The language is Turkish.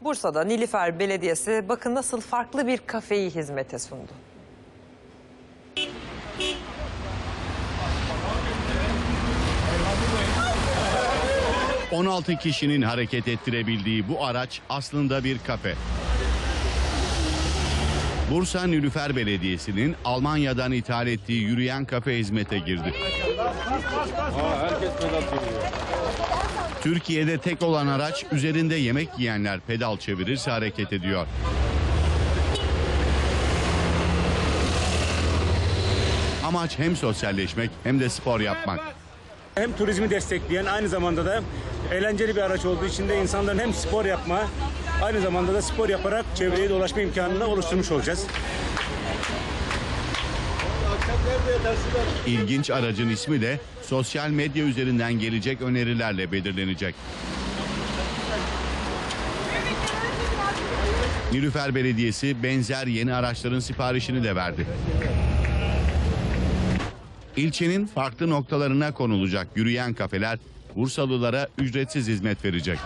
Bursa'da Nilüfer Belediyesi bakın nasıl farklı bir kafeyi hizmete sundu. Hı. 16 kişinin hareket ettirebildiği bu araç aslında bir kafe. Bursa Nilüfer Belediyesi'nin Almanya'dan ithal ettiği yürüyen kafe hizmete girdi. Türkiye'de tek olan araç üzerinde yemek yiyenler pedal çevirirse hareket ediyor. Amaç hem sosyalleşmek hem de spor yapmak. Hem turizmi destekleyen aynı zamanda da eğlenceli bir araç olduğu için de insanların hem spor yapma aynı zamanda da spor yaparak çevreye dolaşma imkanını oluşturmuş olacağız. İlginç aracın ismi de sosyal medya üzerinden gelecek önerilerle belirlenecek. Nilüfer Belediyesi benzer yeni araçların siparişini de verdi. İlçenin farklı noktalarına konulacak yürüyen kafeler Bursalılara ücretsiz hizmet verecek.